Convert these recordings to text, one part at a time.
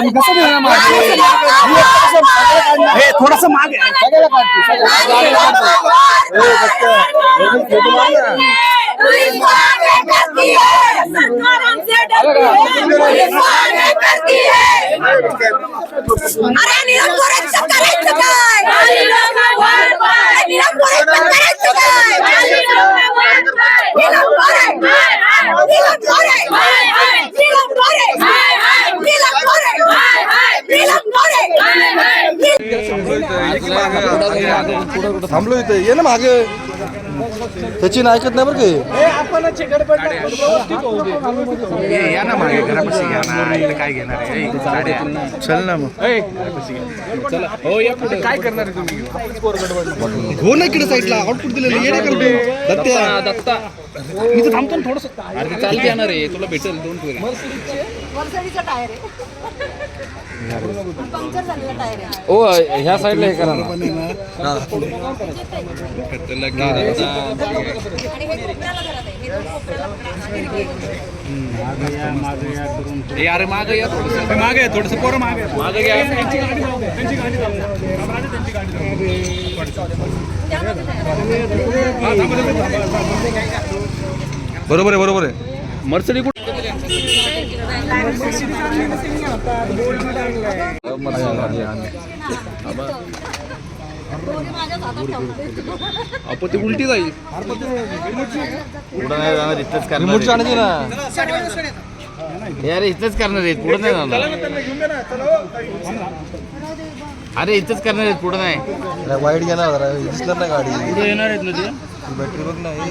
मी कसं देणार मागे? मी एकटं कसं मागे काढणार? हे थोडस मागे सगळ्याला काढतो, सगळ्याला काढतो. हे बघतो. हे मी फोटो मारला. अरे निरंकुराचं करायचं काय निरंकुराचं करायचं काय निरंकुर आहे. निरंकुर आहे. निरंकुर आहे. निरंकुर आहे. निरंकुर आहे. थांबलो इथे. ये ना मागे. सचिन ऐकत नाही बरं का. या ना मागे घरापाशी या ना. इकडे काय घेणार आहे? ए, गाड्या. चल ना मग. काय करणार आहे तुम्ही? हो ना इकडे साईडला आउटपुट दिलेलं ये रे करतो दत्त्या. दत्ता मी तर थांबतो ना थोडस. चालत येणार आहे. तुला भेटेल दोन वर्सडीचा टायर आहे. पंक्चर झालेला टायर आहे. ओ ह्या साईडला हे करा ना. आणि हे कोपऱ्याला घरात आहे. हे दोन कोपऱ्याला ए, अरे मागे या थोडस. मागे थोडस पोरं मागे मागे घ्या बरोबर आहे बरोबर आहे. मर्सडी कुठे आपण ती उलटी जाईल पुढं नाही जाणार. इथंच करणार रिमोटची आणायची ना आहे. अरे इथंच करणार आहेत पुढं नाही जाणार. अरे इथंच करणार आहेत. पुढं नाही. वाईट घेणार जरा दिसणार नाही गाडी येणार आहेत ना. बॅटरी बघ ना हे.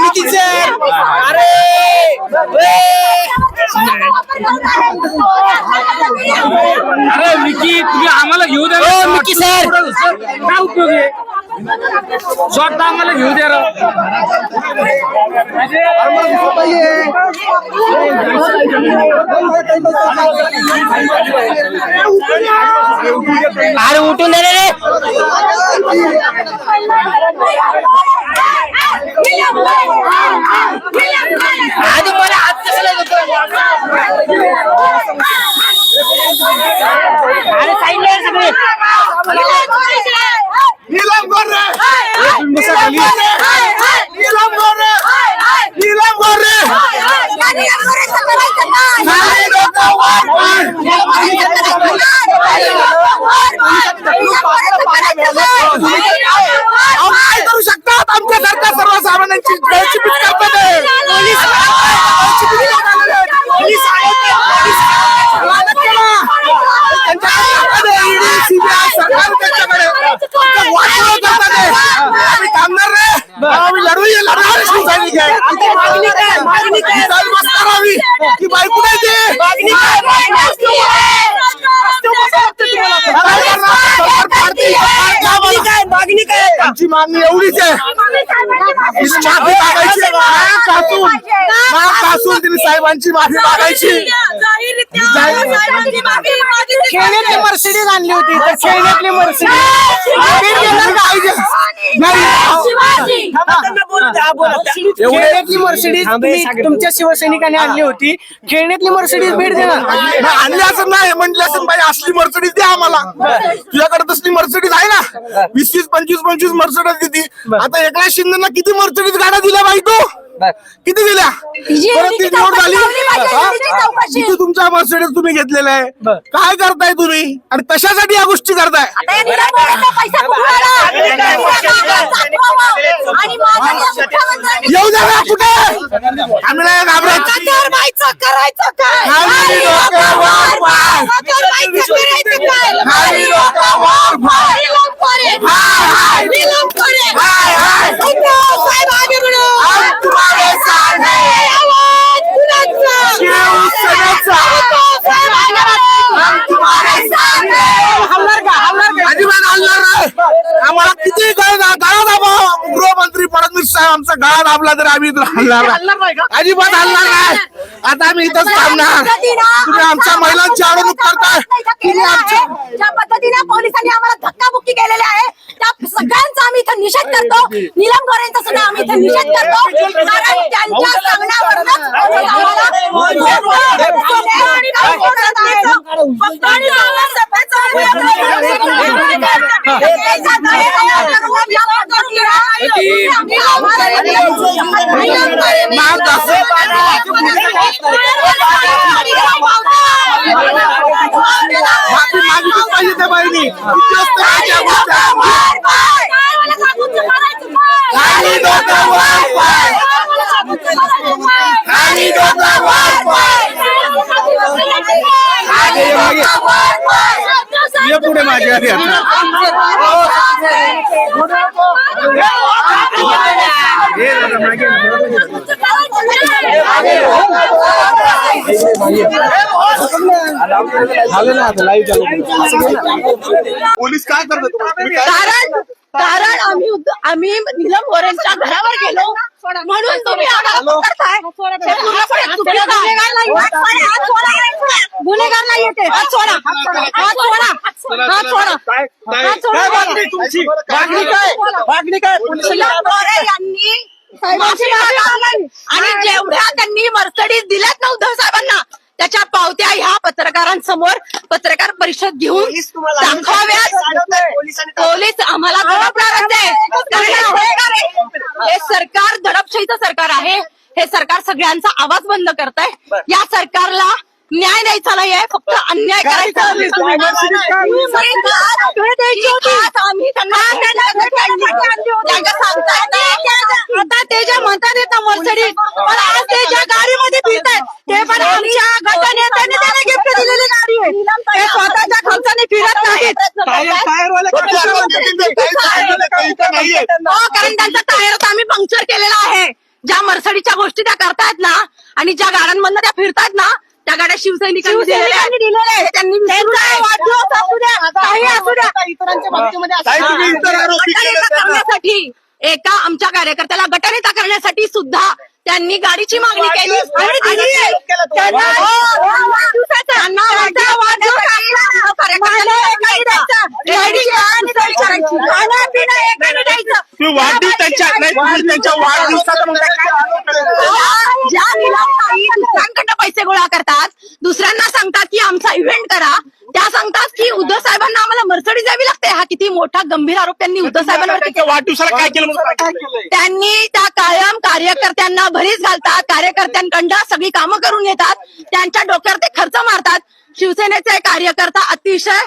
नितीन सर अरे अरे मिकी तुम्ही आम्हाला घेऊ द्या ना. मिकी सर काय उपयोग आहे स्वतः आम्हाला घेऊ द्या राव. अरे उठून दे रे आधी मला हात अरे साईडला सगळे. नीलम गोरे नीलम गोरे नीलम गोरे नीलम गोरे नीलम गोरेचं करायचं काय? नाही डोकं वर वर. नीलम गोरेचं करायचं काय? वर वर. नीलम गोरेचं करायचं काय? अहो, काय करू शकतात आमच्या सरकार सर्वसामान्यांची गळचिपीट करतात आहे. पोलीस गळचिपीट करतात आहे. पोलीस आहेत ते, पोलीस आहेत ते. स्वागत करा. त्यांच्याकडे ताकद आहे. ED, CBI, सरकार त्यांच्याकडे आमचं वाटोळं करतात आहे. आम्ही थांबणार नाही. आम्ही लढू ये लढणार शिवसैनिक आहे. आमची मागणी काय? मागणी काय? चाल बसणार आम्ही. ही बाई कुठे आहे ती? मागणी काय? रस्त्यावर बसावं लागतं तुम्हाला. काय करणार? सरकार पाडते. मागणी काय? मागणी काय? आमची मागणी एवढीच आहे. ही माफी मागायची. घासून तिने साहेबांची माफी मागायची खेळण्यातली मर्सिडीज आणली होती. तर खेळण्यातली खेळण्यातली मर्सिडीज तुम्ही तुमच्या शिवसैनिकांनी आणली होती. खेळण्यातली मर्सिडीज भेट देणार आणली असं नाही म्हणले असं बाई असली मर्सडीज द्या आम्हाला. तुझ्याकडे तसली मर्सडीज आहे ना. वीस वीस पंचवीस पंचवीस मर्सडीज देती. आता एकनाथ शिंदेना किती मर्सडीज गाड्या दिल्या बाई तू? किती दिल्या जी परत ती ईडीची नोट चौकशी झाली लावली पाहिजे, हा? ईडीची चौकशी. किती तुमच्या मर्सिडीज तुम्ही घेतलेला आहे बरं. काय करताय तुम्ही आणि कशासाठी या गोष्टी करताय आता या पैसा? आणि मुख्यमंत्र्यांनी येऊ द्या ना कुठे आम्ही नाही घाबरत करायचं काय? खाली पाय. काय? खाली पाय. हाय. हाय, हाय. उद्धव साहेब आगे बढो. हम तुम्हारे साथ हैं. आवाज कुणाचा? शिवसेनेचा. उद्धव साहेब आगे बढो. हम तुम्हारे साथ हैं. हल्लार का हल्लार का अजिबात हलणार नाही आम्हाला किती गळ गळा दाबा गृहमंत्री फडणवीस साहेब आमचा दाबला तर आम्ही इथून हलणार नाही. हल्लार अजिबात हलणार नाही आता आम्ही इथंच थांबणार. तुम्ही आमच्या महिलांची अडवणूक करताय. तुम्ही आमच्या ज्या पद्धतीने पोलिसांनी आम्हाला धक्काबुक्की केलेली आहे त्या सगळ्यांचा आम्ही इथं निषेध करतो निलम गोरेंचा सुद्धा आम्ही इथं निषेध करतो कारण त्यांच्या माफी मागितली पाहिजे त्या बाईनी पुढे मागे आधी आता. ये जरा मागे. झालं ना आता लाईव्ह चालू पोलीस काय करतात कारण कारण आम्ही आम्ही निलम गोरेंच्या घरावर गेलो म्हणून तुम्ही. हे. गुन्हेगार नाही येते यांनी. आणि जेवढ्या त्यांनी मर्सडीज दिल्यात ना उद्धव साहेबांना त्याच्या पावत्या ह्या पत्रकारांसमोर पत्रकार परिषद घेऊन दाखवाव्यात पोलीस आम्हाला दडपणारच आहे. हे सरकार दडपशाहीचं सरकार आहे. हे सरकार सगळ्यांचा आवाज बंद करत आहे या सरकारला न्याय द्यायचा नाहीये. फक्त अन्याय करायचा आम्ही त्यांना त्यांना सांगता येत नाही. आता ते जे म्हणतात येत ना मर्सडीज पण आज ते ज्या गाडीमध्ये फिरतात ते पण आमच्या गटनेत्याने त्याला गिफ्ट दिलेली गाडी आहे ते स्वतःच्या खर्चाने फिरत नाहीत टायर टायरवाले पण ते आता किती काही सांगितलं काही इथं नाहीये. हो कारण त्यांचा टायर तर आम्ही पंक्चर केलेला आहे ज्या मर्सडीच्या गोष्टी त्या करतायत ना आणि ज्या गाड्यांमधनं त्या फिरतायत ना त्या गाड्या शिवसैनिकांनी दिलेल्या आहेत. त्यांनी विसरू नये. वाढदिवस असू द्या काही असू द्या ताई, तुम्ही इतर आरोपी केले गटनेता त्यांना. करण्यासाठी एका आमच्या कार्यकर्त्याला गटनेता करण्यासाठी सुद्धा त्यांनी गाडीची मागणी केली आणि दिली. त्यांना त्यांना वाढदिवस- वाढदिवस आपला कार्यकर्त्याला एकाने द्यायचा. रेडी आणि द्यायचं. खाणं-पिणं एकाने द्यायचं. तुम्ही वाढदिवस त्यांच्या नाही तुम्ही त्यांच्या वाढदिवसाचा मग काय आरोप केले? ज्या दुसऱ्यांकडनं पैसे गोळा करतात दुसऱ्यांना सांगतात की आमचा इव्हेंट करा. त्या सांगतात की उद्धव साहेबांना आम्हाला मर्सडी द्यावी लागते. हा किती मोठा गंभीर आरोप त्यांनी उद्धव साहेबांवर वाढदिवसाला काय केलं? त्यांनी त्या कायम कार्यकर्त्यांना भरीस घालतात. कार्यकर्त्यांकडनं सगळी कामं करून घेतात. त्यांच्या डोक्यावर ते खर्च मारतात. शिवसेनेचे कार्यकर्ता अतिशय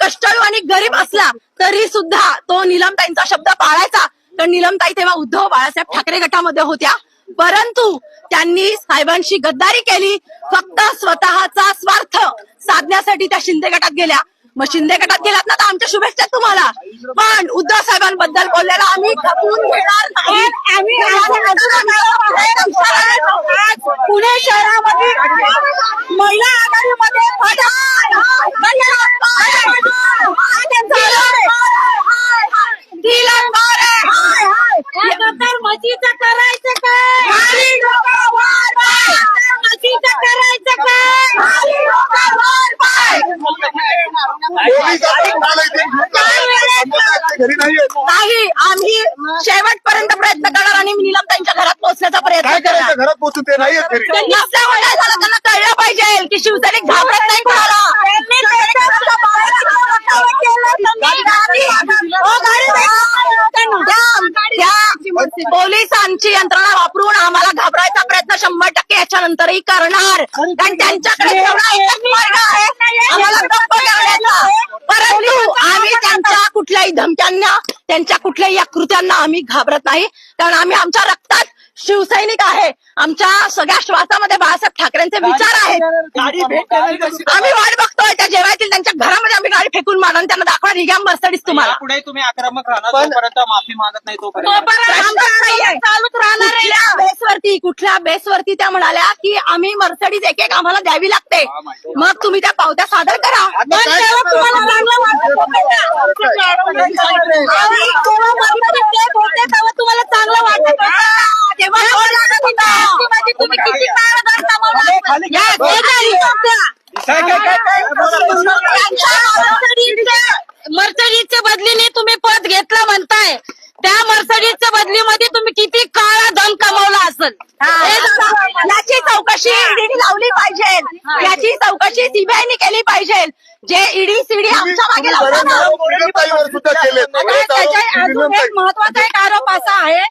कष्टाळू आणि गरीब असला तरी सुद्धा तो निलमताईंचा शब्द पाळायचा. तर निलमताई तेव्हा उद्धव बाळासाहेब ठाकरे गटामध्ये होत्या. परंतु त्यांनी साहेबांशी गद्दारी केली. फक्त स्वतःचा स्वार्थ साधण्यासाठी त्या शिंदे गटात गेल्या. मग शिंदे गटात गेलात ना तर आमच्या शुभेच्छा तुम्हाला. पण उद्धव साहेबांबद्दल बोललेला आम्ही पुणे शहरामध्ये महिला आघाडीमध्ये मशीचं करायचं काय मशीचं करायचं काय पोलीस आता तुम्हाला इथे आमच्या घरी नाहीये नाही आम्ही शेवटपर्यंत प्रयत्न करणार आणि निलम त्यांच्या घरात पोहोचण्याचा प्रयत्न काय करणार करायचं घरात पोहोचून ते नाहीये घरी त्यांनी असल्यामुळे काय झालं त्यांना कळलं पाहिजे की शिवसैनिक घाबरत नाही कोणाला हो, गाडी द्या. त्या- त्या पोलिसांची यंत्रणा वापरून आम्हाला घाबरायचा प्रयत्न शंभर टक्के याच्यानंतरही करणार. कारण त्यांच्याकडे मार्ग आहे. आम्हाला परंतु आम्ही त्यांच्या कुठल्याही धमक्यांना त्यांच्या कुठल्याही या कृत्यांना आम्ही घाबरत नाही. कारण आम्ही आमच्या रक्तात शिवसैनिक आहे. आमच्या सगळ्या श्वासामध्ये बाळासाहेब ठाकरेंचे विचार आहेत. आम्ही वाट बघतोय त्या जेव्हा मारून आणि त्यांना दाखवा निघा मर्सडीज तुम्हाला पुढे तुम्ही आक्रमक राहणार माफी मागत नाही तोपर्यंत चालूच राहणार आहे. बेसवरती कुठल्या बेसवरती त्या म्हणाल्या की आम्ही मर्सडीज एक एक आम्हाला द्यावी लागते. मग तुम्ही त्या पावत्या सादर करा. तेव्हा तुम्हाला चांगलं? आणि जेव्हा Mercedes देत होते तेव्हा तुम्हाला चांगलं वाटत होतं का? तेव्हा गोड लागत होतं. तुम्ही किती काळ घर कमावला? या, ते नाही होत्या. मर्सडीजच्या बदलीने तुम्ही पद घेतलं म्हणताय त्या मर्सडीजच्या बदलीमध्ये तुम्ही किती काळा दम कमावला असेल हे जरा- याची चौकशी ईडीने लावली पाहिजे याची चौकशी सीबीआयने केली पाहिजे. जे ईडी सीडी आमच्या मागे लावतात ना, आता त्याच्या अजून एक महत्त्वाचा एक आरोप असा आहे.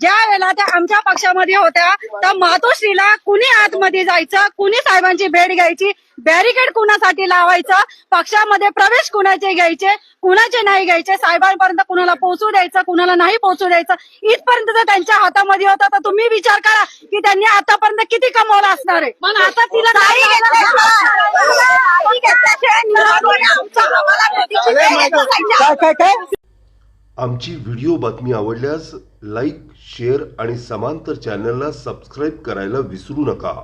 ज्या वेळेला त्या आमच्या पक्षामध्ये होत्या तर मातोश्रीला कुणी आतमध्ये जायचं कुणी साहेबांची भेट घ्यायची बॅरिकेड कुणासाठी लावायचं? पक्षामध्ये प्रवेश कुणाचे घ्यायचे? कुणाचे नाही घ्यायचे? साहेबांपर्यंत कुणाला पोहोचू द्यायचं? कुणाला नाही पोहोचू द्यायचं? इथपर्यंत जर त्यांच्या हातामध्ये होता तर तुम्ही विचार करा की त्यांनी आतापर्यंत किती कमवलं असणार आहे? मग आता तिला नाही? आमची व्हिडिओ बातमी आवडल्यास लाईक शेअर आणि समांतर चॅनलला सबस्क्राईब करायला विसरू नका.